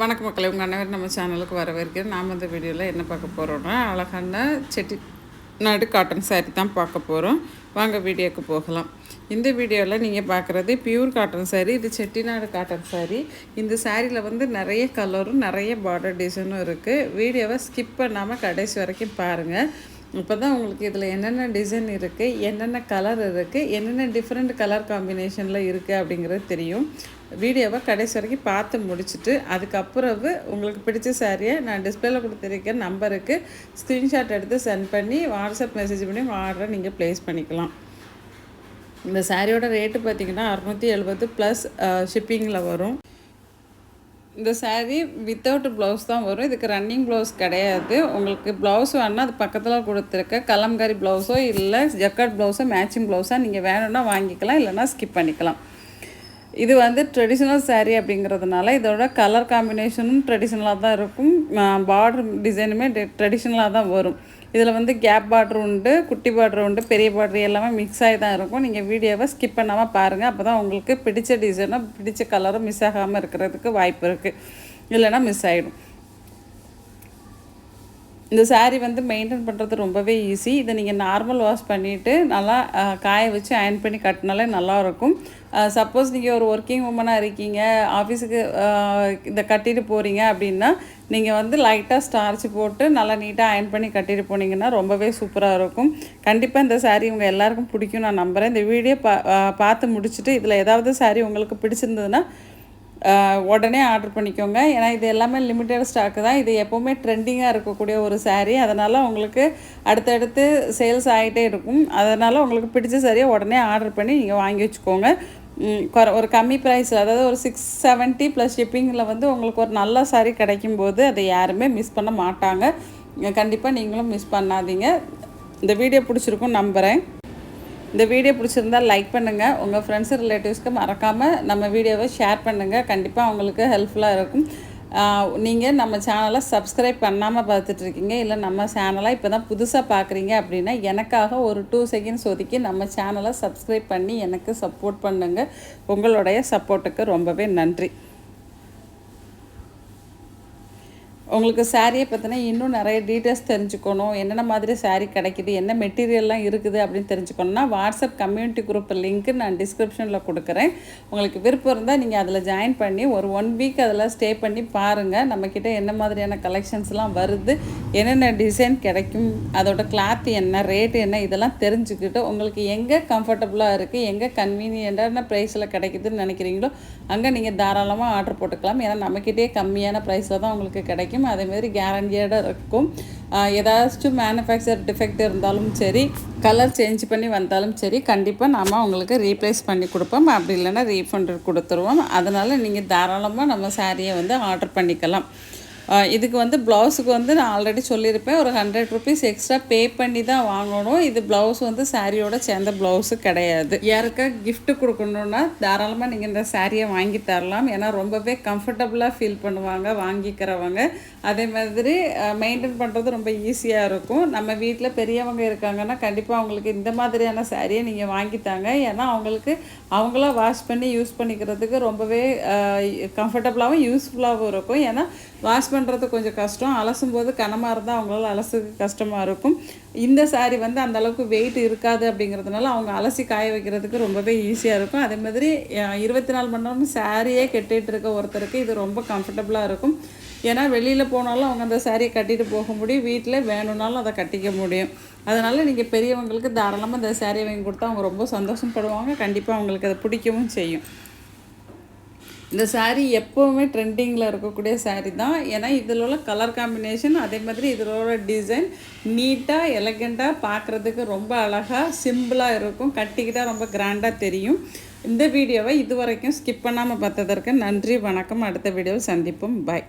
வணக்க மக்களை உங்கள் அனைவரும் நம்ம சேனலுக்கு வரவேற்கிறேன். நாம் இந்த வீடியோவில் என்ன பார்க்க போகிறோன்னா அழகான செட்டி நாடு காட்டன் saree தான் பார்க்க போகிறோம் வாங்க வீடியோக்கு போகலாம். இந்த வீடியோவில் நீங்கள் பார்க்குறது பியூர் காட்டன் saree இது செட்டிநாடு காட்டன் saree. இந்த சாரியில் வந்து நிறைய கலரும் நிறைய பார்டர் டிசைனும் இருக்குது வீடியோவை ஸ்கிப் பண்ணாமல் கடைசி வரைக்கும் பாருங்கள் இப்போ தான் உங்களுக்கு இதில் என்னென்ன டிசைன் இருக்குது என்னென்ன கலர் இருக்குது என்னென்ன டிஃப்ரெண்ட் கலர் காம்பினேஷனில் இருக்குது அப்படிங்கிறது தெரியும். வீடியோவை கடைசி வரைக்கும் பார்த்து முடிச்சுட்டு அதுக்கப்புறவு உங்களுக்கு பிடிச்ச சாரியை நான் டிஸ்பிளேல கொடுத்துருக்க நம்பருக்கு ஸ்க்ரீன்ஷாட் எடுத்து சென்ட் பண்ணி வாட்ஸ்அப் மெசேஜ் பண்ணி ஆர்டரை நீங்கள் ப்ளேஸ் பண்ணிக்கலாம். இந்த சாரியோட ரேட்டு பார்த்தீங்கன்னா அறநூற்றி எழுபது ப்ளஸ் ஷிப்பிங்கில் வரும். இந்த saree வித்தவுட் ப்ளவுஸ் தான் வரும். இதுக்கு ரன்னிங் ப்ளவுஸ் கிடையாது. உங்களுக்கு ப்ளவுஸ் வேணால் அது பக்கத்தில் கொடுத்துருக்க கலம்காரி ப்ளவுஸோ இல்லை ஜக்கட் ப்ளவுஸோ மேட்சிங் ப்ளவுஸாக நீங்கள் வேணும்னா வாங்கிக்கலாம் இல்லைன்னா ஸ்கிப் பண்ணிக்கலாம். இது வந்து ட்ரெடிஷ்னல் saree அப்படிங்கிறதுனால இதோட கலர் காம்பினேஷனும் ட்ரெடிஷ்னலாக தான் இருக்கும். பார்டர் டிசைனுமே ட்ரெடிஷ்னலாக தான் வரும். இதில் வந்து கேப் பார்டர் உண்டு குட்டி பார்டர் உண்டு பெரிய பார்டர் எல்லாமே மிக்ஸ் ஆகி தான் இருக்கும். நீங்கள் வீடியோவை ஸ்கிப் பண்ணாமல் பாருங்கள் அப்போ தான் உங்களுக்கு பிடிச்ச டிசைனும் பிடிச்ச கலரும் மிஸ் ஆகாமல் இருக்கிறதுக்கு வாய்ப்பு இருக்குது இல்லைனா மிஸ் ஆகிடும் இந்த saree வந்து மெயின்டைன் பண்ணுறது ரொம்பவே ஈஸி இதை நீங்கள் நார்மல் வாஷ் பண்ணிவிட்டு நல்லா காய வச்சு அயன் பண்ணி கட்டினாலே நல்லாயிருக்கும். சப்போஸ் நீங்கள் ஒரு ஒர்க்கிங் உமனாக இருக்கீங்க ஆஃபீஸுக்கு இதை கட்டிட்டு போகிறீங்க அப்படின்னா நீங்கள் வந்து லைட்டாக ஸ்டார்ச் போட்டு நல்லா நீட்டாக அயன் பண்ணி கட்டிட்டு போனீங்கன்னா ரொம்பவே சூப்பராக இருக்கும். கண்டிப்பாக இந்த saree உங்கள் எல்லாருக்கும் பிடிக்கும் நான் நம்புகிறேன் இந்த வீடியோ பா பார்த்து முடிச்சுட்டு இதில் ஏதாவது saree உங்களுக்கு பிடிச்சிருந்ததுன்னா உடனே ஆர்டர் பண்ணிக்கோங்க. ஏன்னா இது எல்லாமே லிமிட்டட் ஸ்டாக்கு தான். இது எப்போவுமே ட்ரெண்டிங்காக இருக்கக்கூடிய ஒரு சாரீ அதனால் உங்களுக்கு அடுத்தடுத்து சேல்ஸ் ஆகிட்டே இருக்கும். அதனால் உங்களுக்கு பிடிச்ச சாரியை உடனே ஆர்டர் பண்ணி நீங்கள் வாங்கி வச்சுக்கோங்க. ஒரு கம்மி ப்ரைஸில் அதாவது ஒரு சிக்ஸ் செவன்ட்டி ப்ளஸ் ஷிப்பிங்கில் வந்து உங்களுக்கு ஒரு நல்ல saree கிடைக்கும்போது அதை யாருமே மிஸ் பண்ண மாட்டாங்க. கண்டிப்பாக நீங்களும் மிஸ் பண்ணாதீங்க. இந்த வீடியோ பிடிச்சிருக்கும் நம்புகிறேன் இந்த வீடியோ பிடிச்சிருந்தா லைக் பண்ணுங்கள் உங்கள் ஃப்ரெண்ட்ஸ் ரிலேட்டிவ்ஸ்க்கு மறக்காமல் நம்ம வீடியோவை ஷேர் பண்ணுங்கள் கண்டிப்பாக அவங்களுக்கு ஹெல்ப்ஃபுல்லாக இருக்கும். நீங்கள் நம்ம சேனலை சப்ஸ்கிரைப் பண்ணாமல் பார்த்துட்ருக்கீங்க இல்லை நம்ம சேனலை இப்போ தான் புதுசாக பார்க்குறீங்க அப்படின்னா எனக்காக ஒரு டூ செகண்ட்ஸ் ஒதுக்கி நம்ம சேனலை சப்ஸ்கிரைப் பண்ணி எனக்கு சப்போர்ட் பண்ணுங்கள் உங்களுடைய சப்போர்ட்டுக்கு ரொம்பவே நன்றி. உங்களுக்கு சாரியை பற்றினா இன்னும் நிறைய டீட்டெயில்ஸ் தெரிஞ்சுக்கணும். என்னென்ன மாதிரி saree கிடைக்குது என்ன மெட்டீரியல்லாம் இருக்குது அப்படின்னு தெரிஞ்சுக்கணும்னா வாட்ஸ்அப் கம்யூனிட்டி குரூப் லிங்க் நான் டிஸ்கிரிப்ஷனில் கொடுக்குறேன். உங்களுக்கு விருப்பம் இருந்தால் நீங்கள் அதில் ஜாயின் பண்ணி ஒரு ஒன் வீக் அதில் ஸ்டே பண்ணி பாருங்கள் நம்மக்கிட்ட என்ன மாதிரியான கலெக்ஷன்ஸ்லாம் வருது என்னென்ன டிசைன் கிடைக்கும் அதோட கிளாத் என்ன ரேட்டு என்ன இதெல்லாம் தெரிஞ்சுக்கிட்டு உங்களுக்கு எங்கே கம்ஃபர்டபுளாக இருக்குது எங்கே கன்வீனியண்ட்டான ப்ரைஸில் கிடைக்குதுன்னு நினைக்கிறீங்களோ அங்கே நீங்கள் தாராளமாக ஆர்டர் போட்டுக்கலாம். ஏன்னா நம்மக்கிட்டே கம்மியான ப்ரைஸில் தான் உங்களுக்கு கிடைக்கும். அதேமாதிரி கேரண்டியாக இருக்கும். ஏதாச்சும் மேனுஃபேக்சர் டிஃபெக்ட் இருந்தாலும் சரி கலர் சேஞ்ச் பண்ணி வந்தாலும் சரி கண்டிப்பாக நாம் உங்களுக்கு ரீப்ளேஸ் பண்ணி கொடுப்போம். அப்படி இல்லைன்னா ரீஃபண்ட் கொடுத்துருவோம். அதனால் நீங்கள் தாராளமாக நம்ம சாரியை வந்து ஆர்டர் பண்ணிக்கலாம். இதுக்கு வந்து ப்ளவுஸுக்கு வந்து நான் ஆல்ரெடி சொல்லியிருப்பேன். ஒரு ஹண்ட்ரட் ருபீஸ் எக்ஸ்ட்ரா பே பண்ணி தான் வாங்கணும். இது ப்ளவுஸ் வந்து சாரியோட சேர்ந்த ப்ளவுஸு கிடையாது. யாருக்கா கிஃப்ட்டு கொடுக்கணுன்னா தாராளமாக நீங்கள் இந்த சாரியை வாங்கி தரலாம். ஏன்னா ரொம்பவே கம்ஃபர்டபுளாக ஃபீல் பண்ணுவாங்க வாங்கிக்கிறவங்க. அதே மாதிரி மெயின்டைன் பண்ணுறது ரொம்ப ஈஸியாக இருக்கும். நம்ம வீட்டில் பெரியவங்க இருக்காங்கன்னா கண்டிப்பாக அவங்களுக்கு இந்த மாதிரியான சாரியை நீங்கள் வாங்கித்தாங்க ஏன்னா அவங்களுக்கு அவங்களா வாஷ் பண்ணி யூஸ் பண்ணிக்கிறதுக்கு ரொம்பவே கம்ஃபர்டபுளாகவும் யூஸ்ஃபுல்லாகவும் இருக்கும். ஏன்னா வாஷ் பண்ண பண்ணுறது கொஞ்சம் கஷ்டம். அலசும் போது கனமாக இருந்தால் அவங்களால அலசுக்கு கஷ்டமாக இருக்கும். இந்த சாரீ வந்து அந்தளவுக்கு வெயிட் இருக்காது அப்படிங்கிறதுனால அவங்க அலசி காய வைக்கிறதுக்கு ரொம்பவே ஈஸியாக இருக்கும். அதே மாதிரி இருபத்தி நாலு மணி நேரமும் சாரியே கெட்டிகிட்டு இருக்க ஒருத்தருக்கு இது ரொம்ப கம்ஃபர்டபுளாக இருக்கும். ஏன்னா வெளியில் போனாலும் அவங்க அந்த சாரியை கட்டிட்டு போக முடியும். வீட்டில் வேணும்னாலும் அதை கட்டிக்க முடியும். அதனால் நீங்கள் பெரியவங்களுக்கு தாராளமாக இந்த சாரியை வாங்கி கொடுத்தா அவங்க ரொம்ப சந்தோஷப்படுவாங்க. கண்டிப்பாக அவங்களுக்கு அதை பிடிக்கவும் செய்யும். இந்த சாரீ எப்போவுமே ட்ரெண்டிங்கில் இருக்கக்கூடிய சாரீ தான். ஏன்னா இதில் உள்ள கலர் காம்பினேஷன் அதே மாதிரி இதில் உள்ள டிசைன் நீட்டாக எலகண்ட்டாக பார்க்குறதுக்கு ரொம்ப அழகாக சிம்பிளாக இருக்கும். கட்டிக்கிட்டால் ரொம்ப கிராண்டாக தெரியும். இந்த வீடியோவை இது வரைக்கும் ஸ்கிப் பண்ணாமல் பார்த்ததற்கு நன்றி வணக்கம். அடுத்த வீடியோவில் சந்திப்போம். பாய்